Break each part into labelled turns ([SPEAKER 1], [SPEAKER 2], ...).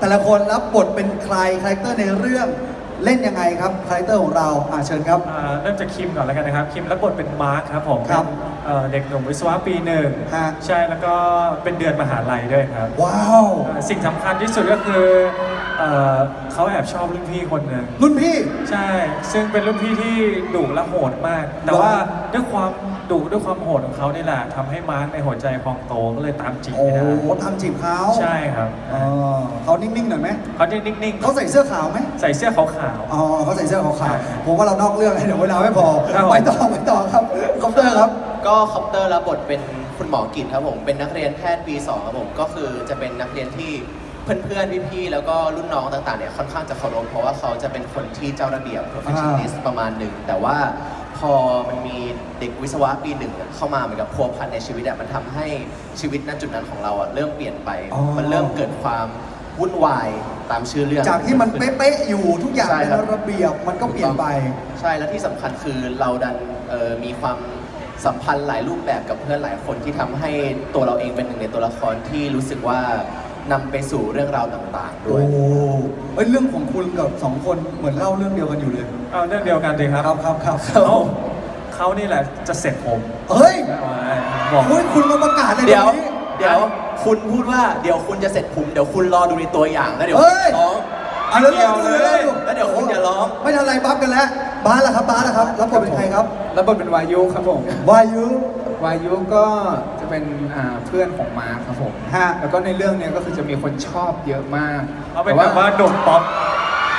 [SPEAKER 1] แต่ละคนรับบทเป็นใครคาแรคเตอร์ในเรื่องเล่นยังไงครับคาแรคเตอร์ของเราอ่าเชิญครับ
[SPEAKER 2] อ่าเริ่มจากคิมก่อนแล้วกันนะครับ คิมรับบทเป็นมาร์คครับผม
[SPEAKER 1] ครับ
[SPEAKER 2] เป็นเอ่อเด็กหนุ่มวิศวะปีหนึ่ง
[SPEAKER 1] ฮะ
[SPEAKER 2] ใช่แล้วก็เป็นเดือนมหาลัยด้วยครับ
[SPEAKER 1] ว้าว
[SPEAKER 2] อ่าสิ่งสำคัญที่สุดก็คือเอ่อ เขาแอบชอบรุ่นพี่คนหนึ่ง
[SPEAKER 1] รุ่นพี่
[SPEAKER 2] ใช่ ซึ่งเป็นรุ่นพี่ที่ดุและโหดมาก แต่ว่าด้วยความดุด้วยความโหดของเขานี่แหละทำให้มาร์คในหัวใจพองโตก็เลยตามจีบ
[SPEAKER 1] โอ้
[SPEAKER 2] ไม่ได้
[SPEAKER 1] โหทำจีบเขา
[SPEAKER 2] ใช่ครับ
[SPEAKER 1] อ๋อเขานิ่งๆหน่อยไหม
[SPEAKER 2] เขาจะนิ่งๆ
[SPEAKER 1] เขาใส่เสื้อขาวไหม
[SPEAKER 2] ใส่เสื้อขาว
[SPEAKER 1] อ๋อเขาใส่เสื้อขาว
[SPEAKER 2] ใช่
[SPEAKER 1] ๆผมว่าเรานอกเรื่องเดี๋ยวเวลาไม่พอ
[SPEAKER 2] ครับผม
[SPEAKER 1] ไปต่อไปต่อครับคอปเตอร์ครับ
[SPEAKER 3] ก็คอปเตอร์รับบทเป็นคุณหมอกิจครับผม เป็นนักเรียนแพทย์ปี2ครับผม ก็คือจะเป็นนักเรียนที่ เพื่อนๆ พี่ๆ แล้วก็รุ่นน้องต่างๆ เนี่ยค่อนข้างจะเคารพเพราะว่าเขาจะเป็นคนที่เจ้าระเบียบ perfectionist ประมาณหนึ่ง แต่ว่าพอมันมีเด็กวิศวะปีหนึ่งเข้ามาเหมือนกับพัวพันในชีวิตอะมันทำให้ชีวิตณจุดนั้นของเราอะเริ่มเปลี่ยนไป
[SPEAKER 1] อ๋อ
[SPEAKER 3] มันเริ่มเกิดความวุ่นวายตามชื่อเรื่อง
[SPEAKER 1] จากที่มันเป๊ะๆอยู่ทุกอย่าง
[SPEAKER 3] ใช่
[SPEAKER 1] เป็น
[SPEAKER 3] ครับ
[SPEAKER 1] ระเบียบมันก็เปลี่ยนไป
[SPEAKER 3] ใช่และที่สำคัญคือเราดันเอ่อมีความสัมพันธ์หลายรูปแบบกับเพื่อนหลายคนที่ทำให้ตัวเราเองเป็นหนึ่งในตัวละครที่รู้สึกว่า นำไปสู่เรื่องราวต่างๆ ด้
[SPEAKER 1] โอ้
[SPEAKER 3] วย
[SPEAKER 1] เอ้ยเรื่องของคุณกับสองคนเหมือนเล่าเรื่องเดียวกันอยู่เลย
[SPEAKER 2] ๆเอาเรื่องเดียวกันเลยครับ
[SPEAKER 1] ครับครับครับ
[SPEAKER 2] เขาเขานี่แหละจะเสร็จผม
[SPEAKER 1] เฮ้ย
[SPEAKER 2] บอก
[SPEAKER 1] โอ้ยคุณมาประกาศเลย
[SPEAKER 3] เดี๋ยว
[SPEAKER 1] นี้
[SPEAKER 3] เดี๋ยว คุณพูดว่าเดี๋ยวคุณจะเสร็จผมเดี๋ยวคุณรอดูในตัวอย่างแล้วเดี๋ยว
[SPEAKER 1] เฮ้ย
[SPEAKER 3] ร้อง
[SPEAKER 1] อะแล้ว
[SPEAKER 3] เกี่ยว
[SPEAKER 1] ดู
[SPEAKER 3] เลย
[SPEAKER 1] ดู
[SPEAKER 3] แล้วเดี๋ยวคุณอย่าร้อง
[SPEAKER 1] ไม่ทันไรบัฟกันแล้วบ้าสล่ะครับบ้าสล่ะครับรับบทเป็นใครครับ
[SPEAKER 4] แล้วบทเป็นวายุครับผม
[SPEAKER 1] วายุ
[SPEAKER 4] วายุก็จะเป็นอ่าเพื่อนของมาร์คครับผม
[SPEAKER 1] ฮะ
[SPEAKER 4] แล้วก็ในเรื่องเนี้ยก็คือจะมีคนชอบเยอะมาก
[SPEAKER 2] เขาเป็นแบบว่าโดดป๊อป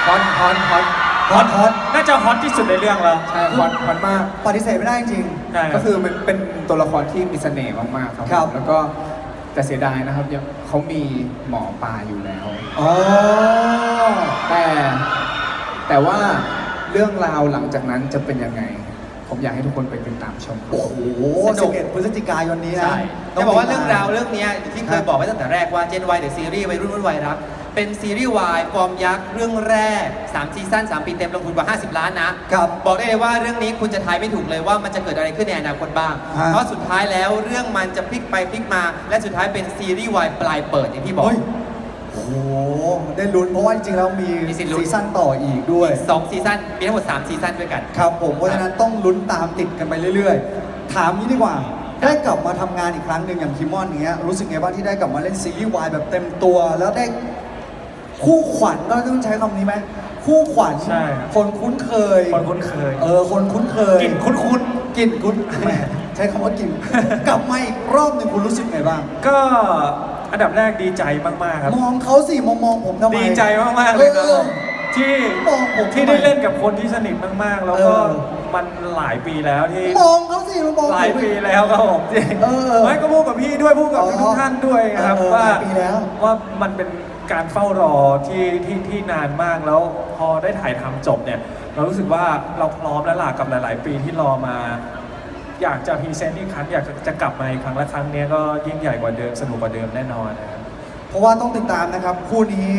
[SPEAKER 4] ฮอตฮอตฮอต
[SPEAKER 1] ฮอตฮอต
[SPEAKER 2] น่าจะฮอตที่สุดในเรื่องแล้ว
[SPEAKER 4] ใช่ฮอตฮอตมาก
[SPEAKER 1] ปฏิเสธไม่ได้จริง
[SPEAKER 2] ใช่รับ
[SPEAKER 4] ก็คือมันเป็นตัวละครที่มีเสน่ห์มากๆครับ
[SPEAKER 1] ครับ
[SPEAKER 4] แล้วก็แต่เสียดายนะครับยังเขามีหมอปลาอยู่แล้ว
[SPEAKER 1] อ๋อ
[SPEAKER 4] แต่แต่ว่าเรื่องราวหลังจากนั้นจะเป็นยังไง ผมอยากให้ทุกคนไปติดตามชมครับ
[SPEAKER 1] โอ้โห
[SPEAKER 5] สนุก
[SPEAKER 1] 11พฤศจิกายนนี้นะ
[SPEAKER 5] ใช่
[SPEAKER 1] ต้
[SPEAKER 5] จะ
[SPEAKER 1] ง
[SPEAKER 5] บอกว่า
[SPEAKER 1] ติ
[SPEAKER 5] เรื่
[SPEAKER 1] ด
[SPEAKER 5] อง
[SPEAKER 1] ตม
[SPEAKER 5] ราวเรื่องเนี้ยอย่างที่เคยบอกไว้ตั้งแต่แรกว่า Gen Y หรือซีรีส์วัยรุ่นรุ่นวัยรัก เป็นซีรีส์วายฟอร์มยักษ์เรื่องแรก3ซีซั่น3ปีเต็มลงทุนกว่า 50 ล้านนะ
[SPEAKER 1] ครับ
[SPEAKER 5] บอกได้เลยว่าเรื่องนี้คุณจะทายไม่ถูกเลยว่ามันจะเกิดอะไรขึ้นในอนาคตบ้าง
[SPEAKER 1] ฮะ
[SPEAKER 5] เพราะสุดท้ายแล้วเรื่องมันจะพลิกไปพลิกมา และสุดท้ายเป็นซีรีส์วายปลายเปิดอย่างที่บอก
[SPEAKER 1] เฮ้ย โอ้โห ได้ลุ้นเพราะว่าจริงๆแล้วมี
[SPEAKER 5] มีสิทธิ์ลุ้น
[SPEAKER 1] ซีซั่นต่ออีกด้วย
[SPEAKER 5] สองซีซั่นมีทั้งหมด3ซีซั่นด้วยกัน
[SPEAKER 1] ครับผมเพราะฉะนั้นต้องลุ้นตามติดกันไปเรื่อยๆ ถามนี้ดีกว่า ได้กลับมาทำงานอีกครั้งหนึ่งอย่างคิมมอนเนี้ยรู้สึกไงบ้างที่ได้กลับมาเล่นซีรีส์วายแบบเต็มตัว แล้วได้คู่ขวัญก็ต้องใช้คำนี้ไหมคู่ขวัญ
[SPEAKER 2] ใช่ครับ
[SPEAKER 1] คนคุ้นเคย
[SPEAKER 2] คนคุ้นเคย
[SPEAKER 1] เออคนคุ้นเคย
[SPEAKER 2] กลิ่นคุ้น
[SPEAKER 1] กลิ่นคุ้นแหมใช้คำว่ากลิ่น กลับมาอีกรอบหนึ่งคุณรู้สึกไงบ้าง
[SPEAKER 2] ๆก็ อันดับแรกดีใจมาก ๆ ครับ
[SPEAKER 1] มองเขาสิมองมองผมทำไม
[SPEAKER 2] ดีใจมาก ๆ เลยครับ
[SPEAKER 1] ออ
[SPEAKER 2] ที่
[SPEAKER 1] มองผม
[SPEAKER 2] ที่
[SPEAKER 1] ทำไม
[SPEAKER 2] ได้เล่นกับคนที่สนิทมาก ๆ แล้วก็
[SPEAKER 1] เออ
[SPEAKER 2] มันหลายปีแล้วที่
[SPEAKER 1] มองเขาสิมามอง
[SPEAKER 2] หลาย
[SPEAKER 1] ผม
[SPEAKER 2] ปีแล้วครับผมจริง
[SPEAKER 1] เออ
[SPEAKER 2] ไม่ก็พูดกับพี่ด้วยพูดกับ
[SPEAKER 1] อ๋อ
[SPEAKER 2] ทุกท่านด้วยนะครับ
[SPEAKER 1] เออ
[SPEAKER 2] ว่า
[SPEAKER 1] หลายปีแล้ว
[SPEAKER 2] ว่ามันเป็นการเฝ้ารอที่ที่ที่นานมากแล้วพอได้ถ่ายทำจบเนี่ย เรารู้สึกว่าเราพร้อมแล้วล่ะกับหลาย ๆ ปีที่รอมา อยากจะพรีเซนต์อีกครั้งอยากจะจะกลับมาอีกครั้งและครั้งเนี้ยก็ยิ่งใหญ่กว่าเดิมสนุกกว่าเดิมแน่นอนนะครับ
[SPEAKER 1] เพราะว่าต้องติดตามนะครับ คู่นี้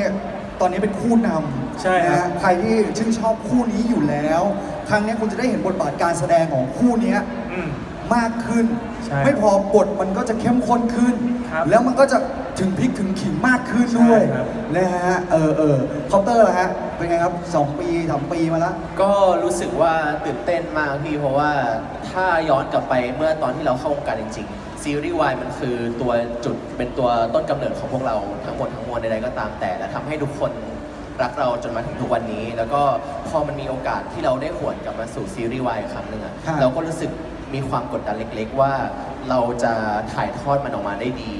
[SPEAKER 1] ตอนนี้เป็นคู่นำ
[SPEAKER 2] ใช่ครับ
[SPEAKER 1] นะฮะใครที่ชื่นชอบคู่นี้อยู่แล้ว ครั้งนี้คุณจะได้เห็นบทบาทการแสดงของคู่เนี้ย
[SPEAKER 2] อืม
[SPEAKER 1] มากขึ้น
[SPEAKER 2] ใช่
[SPEAKER 1] ไม่พอบทมันก็จะเข้มข้นขึ้น
[SPEAKER 2] ครับ
[SPEAKER 1] แล้วมันก็จะถึงพริกถึงขิงมากขึ้นด้วย
[SPEAKER 2] ใช่ครับ
[SPEAKER 1] นะฮะเออเออคอปเตอร์ละฮะเป็นไงครับสองปีสามปีมาแล้ว
[SPEAKER 3] ก็รู้สึกว่าตื่นเต้นมากพี่เพราะว่าถ้าย้อนกลับไปเมื่อตอนที่เราเข้าวงการจริงๆซีรีส์วายมันคือตัวจุดเป็นตัวต้นกำเนิดของพวกเราทั้งหมดทั้งมวลใดๆก็ตามแต่และทำให้ทุกคนรักเราจนมาถึงทุกวันนี้ แล้วก็พอมันมีโอกาสที่เราได้หวนกลับมาสู่ซีรีส์วายอีกครั้งหนึ่งอะ
[SPEAKER 1] ครับ
[SPEAKER 3] เราก็รู้สึก มีความกดดันเล็กๆ ว่าเราจะถ่ายทอดมันออกมาได้ดี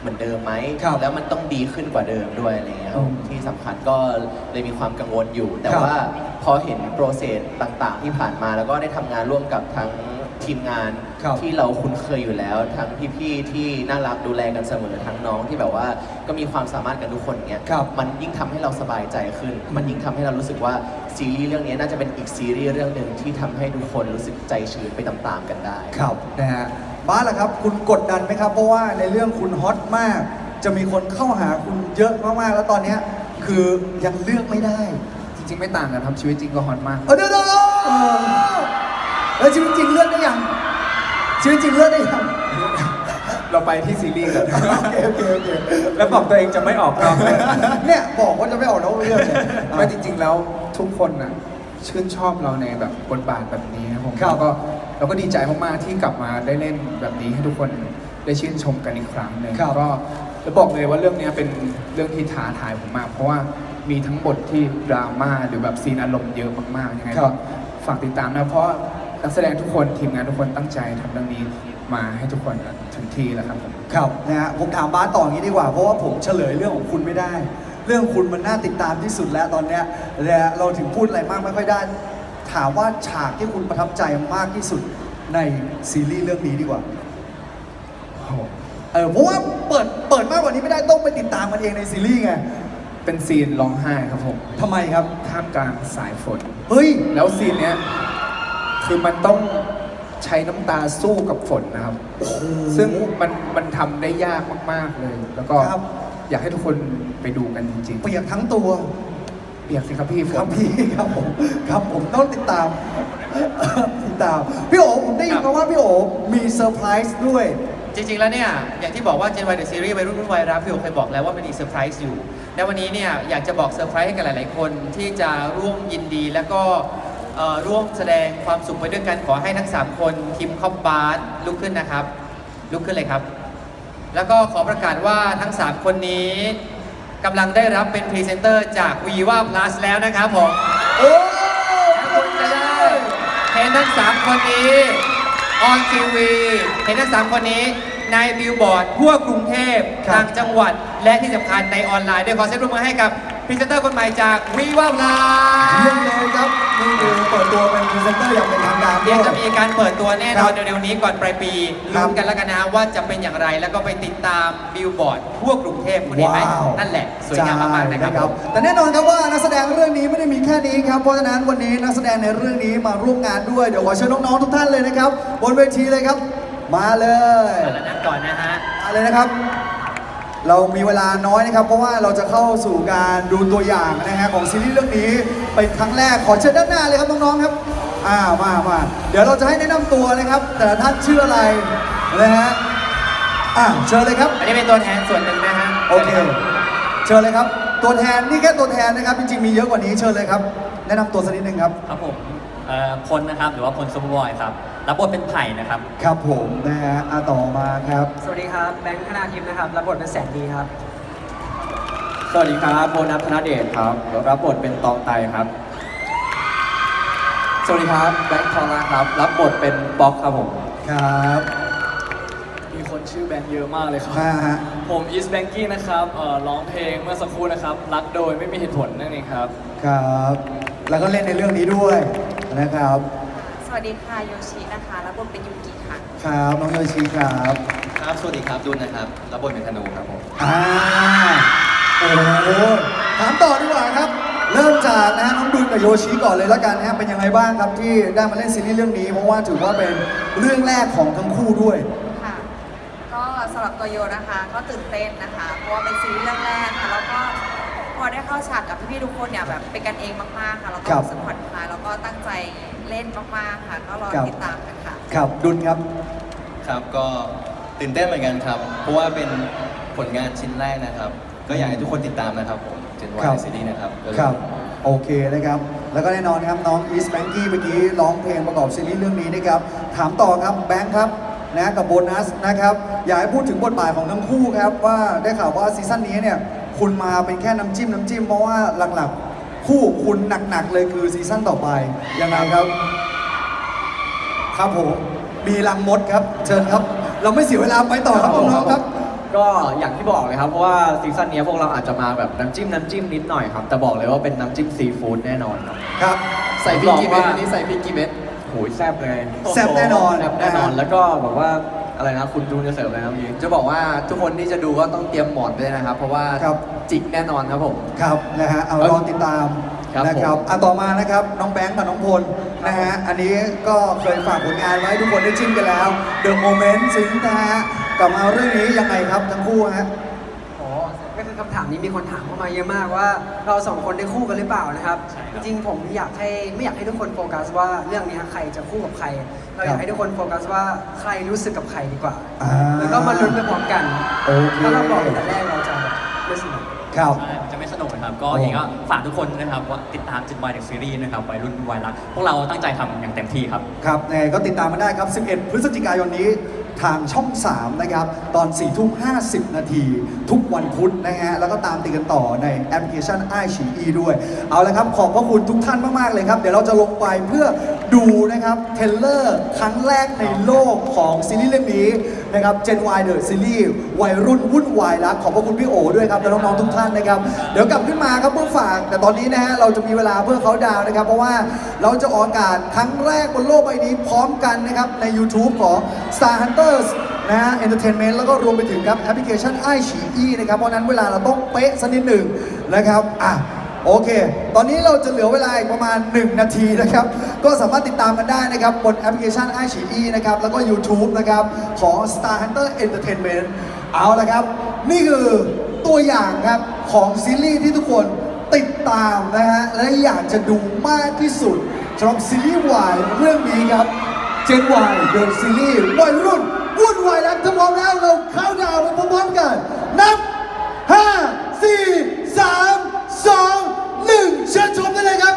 [SPEAKER 3] เหมือนเดิมไหม
[SPEAKER 1] ครับ
[SPEAKER 3] แล้วมันต้องดีขึ้นกว่าเดิมด้วยอะไรเงี้ยครับ
[SPEAKER 1] อืม
[SPEAKER 3] ที่สำคัญก็เลยมีความกังวลอยู่ แต่
[SPEAKER 1] ครับ
[SPEAKER 3] ว่าพอเห็นโปรเซสต่างๆที่ผ่านมาแล้วก็ได้ทำงานร่วมกับทั้ง ทีมงาน
[SPEAKER 1] ครับ
[SPEAKER 3] ที่เราคุ้นเคยอยู่แล้ว ทั้งพี่ๆที่น่ารักดูแลกันเสมอทั้งน้องที่แบบว่าก็มีความสามารถกันทุกคนเนี้ย
[SPEAKER 1] ครับ
[SPEAKER 3] มันยิ่งทำให้เราสบายใจขึ้น มันยิ่งทำให้เรารู้สึกว่าซีรีส์เรื่องนี้น่าจะเป็นอีกซีรีส์เรื่องหนึ่งที่ทำให้ทุกคนรู้สึกใจชื้นไปตามๆกันได้
[SPEAKER 1] ครับนะฮะบ้านล่ะครับ คุณกดดันไหมครับ เพราะว่าในเรื่องคุณฮอตมาก จะมีคนเข้าหาคุณเยอะมากๆ แล้วตอนเนี้ยคือยังเลือกไม่ได้
[SPEAKER 4] จริงๆ ไม่ต่างกันครับชีวิตจริงก็ฮอตมาก
[SPEAKER 1] เออเดี๋ยวเดี๋ยว แล้วชีวิตจริงเลือกได้ยังชีวิตจริงเลือกได้ยัง
[SPEAKER 4] เราไปที่ซีรีส์กัน
[SPEAKER 1] โอเคโอเคโอเค
[SPEAKER 2] แล้วบอกตัวเองจะไม่ออกนอกเลย
[SPEAKER 1] เนี่ยบอกว่าจะไม่ออกนอกเรื่องเลย
[SPEAKER 4] ไม่จริง ๆ แล้วทุกคนน่ะชื่นชอบเราในแบบบทบาทแบบนี้ครับผม
[SPEAKER 1] ครับ
[SPEAKER 4] แล้วก็เราก็ดีใจมากๆที่กลับมาได้เล่นแบบนี้ให้ทุกคนได้ชื่นชมกันอีกครั้งหนึ่ง
[SPEAKER 1] ครับ
[SPEAKER 4] ก็จะบอกเลยว่าเรื่องเนี้ยเป็นเรื่องที่ท้าทายผมมากเพราะว่ามีทั้งบทที่ดราม่าหรือแบบซีนอารมณ์เยอะมากๆยังไง
[SPEAKER 1] ครั
[SPEAKER 4] ก็
[SPEAKER 1] บ
[SPEAKER 4] ฝากติดตามนะเพราะ นักแสดงทุกคนทีมงานทุกคนตั้งใจทำเรื่องนี้มาให้ทุกคนถึงที่แล้วครับผม
[SPEAKER 1] ครับนะฮะผมถามบาสต่ออย่างนี้ดีกว่า เพราะว่าผมเฉลยเรื่องของคุณไม่ได้ เรื่องคุณมันน่าติดตามที่สุดแล้วตอนเนี้ยและเราถึงพูดอะไรมากไม่ค่อยได้ ถามว่าฉากที่คุณประทับใจมากที่สุดในซีรีส์เรื่องนี้ดีกว่าเออเพราะว่าเปิดเปิดมากกว่านี้ไม่ได้ต้องไปติดตามมันเองในซีรีส์ไง
[SPEAKER 4] เป็นซีนร้องไห้ครับผม
[SPEAKER 1] ทำไมครับ
[SPEAKER 4] ท่ามกลางสายฝน
[SPEAKER 1] เฮ้ย
[SPEAKER 4] แล้วซีนเนี้ย คือมันต้องใช้น้ำตาสู้กับฝนนะครับ ซึ่งมันมันทำได้ยากมาก ๆเลย แล้วก็
[SPEAKER 1] ครับ
[SPEAKER 4] อยากให้ทุกคนไปดูกันจริง
[SPEAKER 1] เปียกทั้งตัว
[SPEAKER 4] ๆเปียกสิครับพี่ฝ
[SPEAKER 1] ครับ
[SPEAKER 4] น
[SPEAKER 1] พี่ครับผมครับผมต้องติดตามติดตามพี่โอผมได้ยินมาว่าพี่โอมีเซอร์ไพรส์ด้วย
[SPEAKER 5] จริง ๆ แล้วเนี่ย อย่างที่บอกว่า Gen Y The Series วัยรุ่นรุ่นวัยรักพี่โอเคยบอกแล้วว่ามันมีเซอร์ไพรส์อยู่ และวันนี้เนี่ย อยากจะบอกเซอร์ไพรส์ให้กับหลาย ๆ คนที่จะร่วมยินดี แล้วก็เอ่อร่วมแสดงความสุขไปด้วยกันขอให้ทั้ง 3 คนคิมคอบบาร์ลุกขึ้นนะครับ ลุกขึ้นเลยครับ แล้วก็ขอประกาศว่าทั้ง 3 คนนี้กำลังได้รับเป็นพรีเซนเตอร์จาก Viva Plus แล้วนะครับผม
[SPEAKER 1] โอ้
[SPEAKER 5] คุณจะได้เห็นทั้ง 3 คนนี้ออนทีวีเห็นทั้ง 3 คนนี้ในบิลบอร์ดทั่วกรุงเทพต่างจังหวัดและที่สำคัญในออนไลน์ด้วยขอเสียงปรบมือให้กับพ รีเซนเตอร์คนใหม่จากวีว่าลา
[SPEAKER 1] เยี่ยมเลยครับนี่คือเปิดตัวเป็นพรีเซนเตอร์อย่างเป็นทางการ
[SPEAKER 5] เดี๋ยวจะ
[SPEAKER 1] ด้
[SPEAKER 5] มีการเปิดตัวแน่นอน
[SPEAKER 1] ครับ
[SPEAKER 5] เร็วๆนี้ก่อนปลายปี
[SPEAKER 1] ครั
[SPEAKER 5] ลุ้
[SPEAKER 1] บ
[SPEAKER 5] นกันแล้วกันนะว่าจะเป็นอย่างไรแล้วก็ไปติดตามบิลบอร์ดทั่วกรุงเทพคุณเห็นไหม
[SPEAKER 1] ว้าว
[SPEAKER 5] นั่นแหละสวยงามมากๆนะครับ
[SPEAKER 1] ใช่
[SPEAKER 5] ผม
[SPEAKER 1] แต่แน่นอนครับว่านักแสดงเรื่องนี้ไม่ได้มีแค่นี้ครับเพราะฉะนั้นวันนี้นักแสดงในเรื่องนี้มาร่วมงานด้วยเดี๋ยวขอเชิญน้องๆทุกท่านเลยนะครับบนเวทีเลยครับ มาเลย
[SPEAKER 5] แล้วนั่งก่อนนะฮะ
[SPEAKER 1] มาเลยนะครับ เรามีเวลาน้อยนะครับ เพราะว่าเราจะเข้าสู่การดูตัวอย่างนะฮะของซีรีส์เรื่องนี้เป็นครั้งแรกขอเชิญด้านหน้าเลยครับน้องๆครับอ่ามามาเดี๋ยวเราจะให้แนะนำตัวนะครับ แต่ละท่านชื่ออะไรนะฮะอ่าเชิญเลยครับ
[SPEAKER 5] อันนี้เป็นตัวแทนส่วนหนึ่งนะฮะ
[SPEAKER 1] โอเค เชิญเลยครับ ตัวแทนนี่แค่ตัวแทนนะครับ จริงๆมีเยอะกว่านี้เชิญเลยครับ แนะนำตัวสักนิดนึงครับ
[SPEAKER 6] ครับผม เอ่อพลนะครับ หรือว่าพลสมบอยครับรับบทเป็นไผ่นะครับ
[SPEAKER 1] ครับผมนะฮะอะต่อมาครับ
[SPEAKER 7] สวัสดีครับแบงค์ธนาทิพย์นะครับรับบทเป็นแสนดีครับ
[SPEAKER 6] สวัสดีครับโบนัสธนเดชครับรับบทเป็นตองไตครับ สวัสดีครับแบงค์ทองราครับ รับบทเป็นป๊อกครับผม
[SPEAKER 1] ครับ
[SPEAKER 8] มีคนชื่อแบงค์เยอะมากเลยครับ
[SPEAKER 1] มาฮะ
[SPEAKER 8] ผมอีสแบงกี้นะครับเอ่อร้องเพลงเมื่อสักครู่นะครับ รักโดยไม่มีเหตุผลนั่นเองครับ
[SPEAKER 1] ครับ แล้วก็เล่นในเรื่องนี้ด้วย นะครับ
[SPEAKER 9] สวัสดีค่ะโยชินะคะรับบทเป็นยูกิค่ะ
[SPEAKER 1] ครับน้องโยชิครับ
[SPEAKER 3] ครับ สวัสดีครับดุลนะครับ รับบทเป็นธนูครับผม
[SPEAKER 1] อ่าโอ้โหถามต่อดีกว่าครับ เริ่มจากนะฮะน้องดุลกับโยชิก่อนเลยแล้วกันนะฮะเป็นยังไงบ้างครับที่ได้มาเล่นซีรีส์เรื่องนี้เพราะว่าถือว่าเป็นเรื่องแรกของทั้งคู่ด้วย
[SPEAKER 9] ค่ะ ก็สำหรับตัวโยนะคะ ก็ตื่นเต้นนะคะ เพราะว่าเป็นซีรีส์เรื่องแรกค่ะแล้วก็พ อได้เข้าฉากกับพี่ๆทุกคนเนี่ยแบบเป็นกันเองมากๆค่ะแล้วก็
[SPEAKER 1] ครับ
[SPEAKER 9] รู้สึกผ่อนคลายแล้วก็ตั้งใจเล่นมากๆค่ะ ก็รอ
[SPEAKER 1] ครับ
[SPEAKER 9] ติดตามกันค่ะ
[SPEAKER 1] ครับดุลครับ
[SPEAKER 3] ครับก็ตื่นเต้นเหมือนกันครับ เพราะว่าเป็นผลงานชิ้นแรกนะครับ ก็อยากให้ทุกคนติดตามนะครับผมเจนวา
[SPEAKER 1] ครับ
[SPEAKER 3] ยซีรีส์นะครับ
[SPEAKER 1] ครับ โอเคนะครับ แล้วก็แน่นอนครับน้องอีสแบงกี้เมื่อกี้ร้องเพลงประกอบซีรีส์เรื่องนี้นะครับ ถามต่อครับแบงค์ครับนะกับโบนัสนะครับ อยากให้พูดถึงบทบาทของทั้งคู่ครับ ว่าได้ข่าวว่าซีซั่นนี้เนี่ย คุณมาเป็นแค่น้ำจิ้มน้ำจิ้มเพราะว่าหลักๆ คู่คุณหนักๆเลยคือซีซั่นต่อไปยังไงครับ ครับผมมีลังมดครับ เชิญครับ เราไม่เสียเวลาไปต่อครับน้องๆครับ
[SPEAKER 6] ก็อย่างที่บอกเลยครับเพราะว่าซีซั่นนี้พวกเราอาจจะมาแบบน้ำจิ้มน้ำจิ้มนิดหน่อยครับ แต่บอกเลยว่าเป็นน้ำจิ้มซีฟู้ดแน่นอนครับ
[SPEAKER 1] ครับ
[SPEAKER 6] ใส่พริกกี่เม็ดวันนี้ใส่พริกกี่เม็ดโหยแซ่บเลย
[SPEAKER 1] แซ่บแน่นอน
[SPEAKER 6] แซ่บแน่นอน
[SPEAKER 1] นะฮะ
[SPEAKER 6] แล้วก็แบบว่า อะไรนะคุณจูนจะเสิร์ฟอะไรนะพี่
[SPEAKER 4] จะบอกว่าทุกคนที่จะดูก็ต้องเตรียมหมอนไปด้วยนะครับ เพราะว่า
[SPEAKER 1] ครับ
[SPEAKER 4] จิกแน่นอนครับผม
[SPEAKER 1] ครับนะฮะเอารอติดตาม
[SPEAKER 6] ครับ
[SPEAKER 1] นะครับ
[SPEAKER 6] ผม
[SPEAKER 1] อะต่อมานะครับน้องแบงค์กับน้องพลนะฮะอันนี้ก็เคยฝากผลงานไว้ทุกคนได้ชิมกันแล้ว The Moment ซึ้งนะฮะกลับมาเรื่องนี้ยังไงครับทั้งคู่ฮะ
[SPEAKER 7] อ๋อ ก็คือคำถาม
[SPEAKER 3] นี้มีคนถามเข้ามาเยอะมากว่า เราสองคนได้คู่กันหรือเปล่านะครับ
[SPEAKER 6] ใช่ค
[SPEAKER 3] จ
[SPEAKER 6] รับ
[SPEAKER 3] ริงๆผมอยากให้ไม่อยากให้ทุกคนโฟกัสว่าเรื่องนี้ใครจะคู่กับใคร เราอยากให้ทุกคนโฟกัสว่าใครรู้สึกกับใครดีกว่า
[SPEAKER 1] อ่า
[SPEAKER 3] แล้วก็มาลุ้นไปพร้อมกัน
[SPEAKER 1] โอเค
[SPEAKER 3] ถ้าเราบอกตั้งแต่แรกเราจะไม่สนุก
[SPEAKER 1] ครับ
[SPEAKER 6] ใช่มันจะไม่สนุกนะครับ ก็อย่างนี้ก็ฝากทุกคนนะครับว่าติดตามจิตวายเด็กซีรีส์นะครับวัยรุ่นวัยรัก พวกเราตั้งใจทำอย่างเต็มที่ครับ
[SPEAKER 1] ครับยังไงก็ติดตามมาได้ครับ 11 พฤศจิกายนนี้ ทางช่อง 3 นะครับ ตอน4ทุ่มห้นาที ทุกวันพุธนะฮะ แล้วก็ตามติดกันต่อในแอปพลิเคชันไอชีอีด้วย เอาละครับ ขอบพระคุณทุกท่านมาก ๆ เลยครับ เดี๋ยวเราจะลงไปเพื่อดูนะครับ เทเลอร์ครั้งแรกในโลกของซีรีส์เรื่องนี้ นะครับ Gen Y The Series วัยรุ่นวุ่นวายรักขอบพระคุณพี่โอด้วยครับและน้องๆทุกท่านนะครับ เดี๋ยวกลับขึ้นมาครับเพื่อฝาก แต่ตอนนี้นะฮะเราจะมีเวลาเพื่อเขาดาวนะครับ เพราะว่าเราจะออกอากาศครั้งแรกบนโลกใบนี้พร้อมกันนะครับใน YouTube ของ Star Hunters นะฮะ Entertainment แล้วก็รวมไปถึงครับแอปพลิเคชันไอฉีอีนะครับเพราะนั้นเวลาเราต้องเป๊ะสักนิดหนึ่งนะครับอะ โอเค ตอนนี้เราจะเหลือเวลาอีกประมาณ 1 นาทีนะครับ ก็สามารถติดตามกันได้นะครับ บนแอปพลิเคชัน i อ e นะครับ แล้วก็ YouTube นะครับ ของ Star Hunter Entertainment เอาละครับ นี่คือตัวอย่างครับ ของซีรีส์ที่ทุกคนติดตามนะฮะ และอยากจะดูมากที่สุดสำหรับซีรีส์วายเรื่องนี้ครับ Gen Y The Series วัยรุ่นวุ่นวายแล้วถ้าพร้อมแล้วเราเข้าดาวไปพร้อมๆกัน นับห้าสี่ สองหนึ่งเชิญชมได้เลยครับ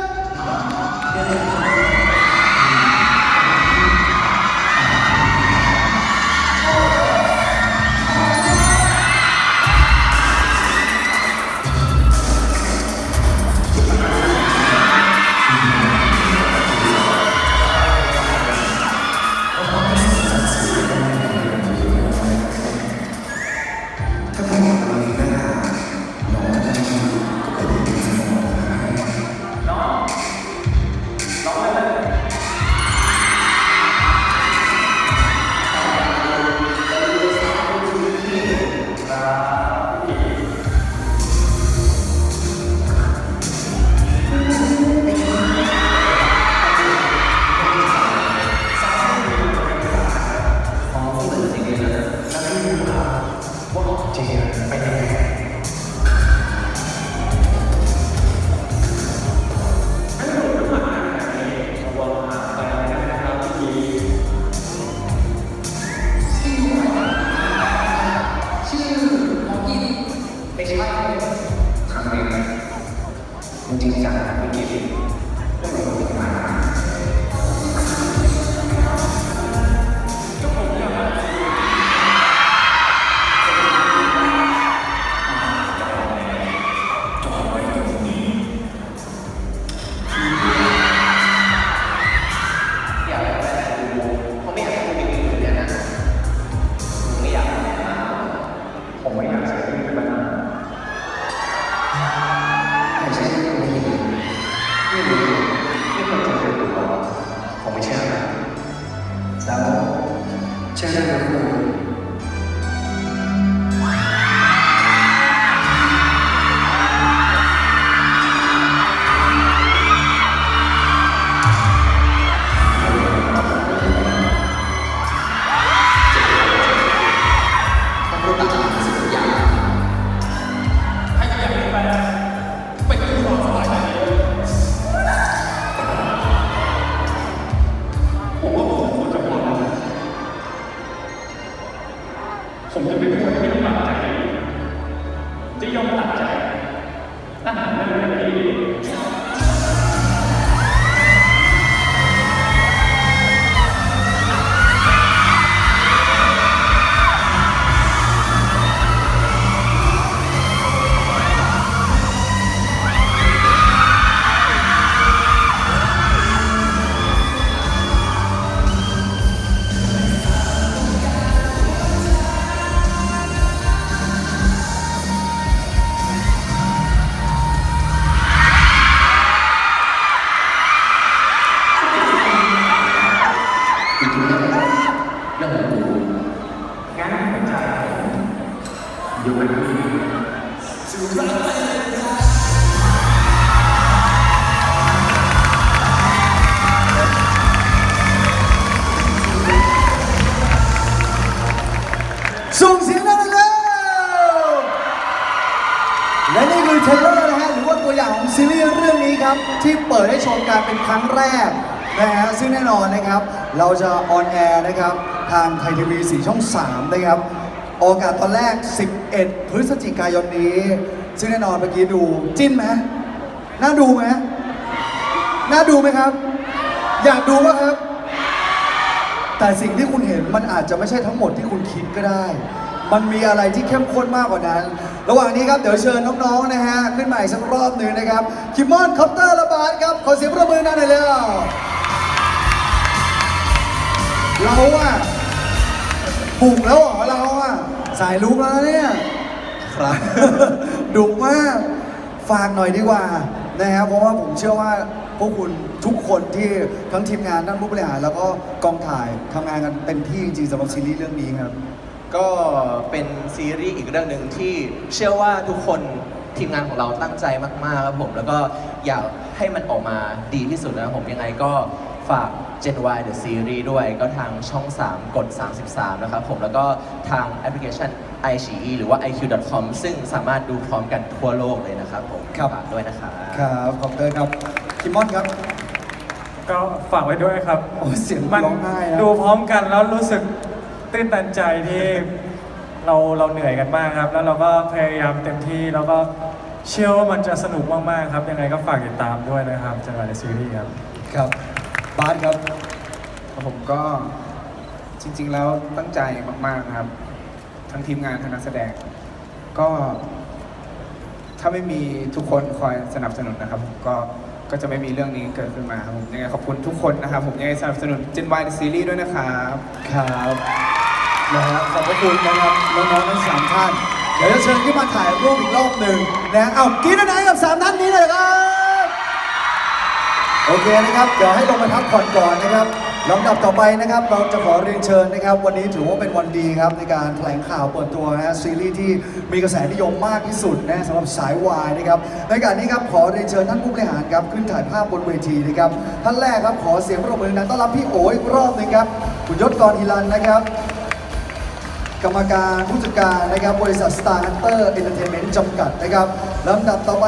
[SPEAKER 1] ปิดให้ชมกันเป็นครั้งแรกนะฮะซึ่งแน่นอนนะครับ เราจะออนแอร์นะครับทางไทยทีวีสีช่อง 3 นะครับออกากาศตอนแรก 11 พฤศจิกายนนี้ ซึ่งแน่นอนเมื่อกี้ดูจิ้นไหมน่าดูไหมน่าดูไหมครับ อยากดูป่ะครับ แต่สิ่งที่คุณเห็นมันอาจจะไม่ใช่ทั้งหมดที่คุณคิดก็ได้ มันมีอะไรที่เข้มข้นมากกว่านั้น ระหว่างนี้ครับเดี๋ยวเชิญน้องๆนะฮะขึ้นมาอีกสักรอบหนึ่งนะครับคิมมอนคอปเตอร์ระบาดครับขอเสียงประมือหน่อยเลยเร็วเราอะบุกแล้วเหรอเราอะสายลุกแล้วเนี่ย
[SPEAKER 3] ครับ
[SPEAKER 1] ดุมากฝากหน่อยดีกว่านะครับเพราะว่าผมเชื่อว่าพวกคุณทุกคนที่ทั้งทีมงานทั้งผู้บริหารแล้วก็กองถ่ายทำงานกันเต็มที่จริงๆสำหรับซีรีส์เรื่องนี้ครับ
[SPEAKER 3] ก็เป็นซีรีส์อีกเรื่องหนึ่งที่เชื่อว่าทุกคนทีมงานของเราตั้งใจมากๆครับผม แล้วก็อยากให้มันออกมาดีที่สุดนะครับผมยังไงก็ฝาก Gen Y The Series ด้วยก็ทางช่อง 3 กด 33 นะครับผมแล้วก็ทางแอปพลิเคชัน iQIYI หรือว่า iq.com ซึ่งสามารถดูพร้อมกันทั่วโลกเลยนะครับผม
[SPEAKER 1] ครับ
[SPEAKER 3] ฝากด้วยนะครับ
[SPEAKER 1] ครับขอบคุณครับคิมมอนครับ
[SPEAKER 2] ก็ฝากไว้ด้วยครับ
[SPEAKER 1] โอ้ยเสียง
[SPEAKER 2] มัน
[SPEAKER 1] ร้องไห้นะ
[SPEAKER 2] ดูพร้อมกันแล้วรู้สึก ตื้นตันใจที่เราเราเหนื่อยกันมากครับ แล้วเราก็พยายามเต็มที่แล้วก็เชื่อว่ามันจะสนุกมากๆครับ ยังไงก็ฝากติดตามด้วยนะครับจังหวะในซีรีส์ครับ
[SPEAKER 1] ครับบาสครับ
[SPEAKER 4] ผมก็จริง ๆ แล้วตั้งใจมากๆนะครับ ทั้งทีมงานทั้งนักแสดง ก็ ถ้าไม่มีทุกคนคอยสนับสนุนนะครับผมก็ก็จะไม่มีเรื่องนี้เกิดขึ้นมาครับผมยังไงขอบคุณทุกคนนะครับ ผมยังไงสนับสนุน Gen Y The Series ด้วยนะครับ
[SPEAKER 1] ครับ นะฮะขอบพระคุณนะครับน้องๆทั้งสามท่านเดี๋ยวจะเชิญขึ้นมาถ่ายรูปอีกรอบหนึ่งนะเอากินอะไรกับสามท่านนี้เลยครับ โอเคนะครับ เดี๋ยวให้ลงมาพักผ่อนก่อนนะครับลำดับต่อไปนะครับ เราจะขอเรียนเชิญนะครับ วันนี้ถือว่าเป็นวันดีครับ ในการแถลงข่าวเปิดตัวนะฮะซีรีส์ที่มีกระแสนิยมมากที่สุดนะสำหรับสายวายนะครับในการนี้ครับขอเรียนเชิญท่านผู้บริหารครับขึ้นถ่ายภาพบนเวทีนะครับท่านแรกครับขอเสียงปรบมือดังต้อนรับพี่โอ๋อีกรอบหนึงครับคุณยศกรฮิรันนะครับ กรรมการผู้จัดการนะครับบริษัท Star Hunter Entertainment จำกัดนะครับลำดับต่อไป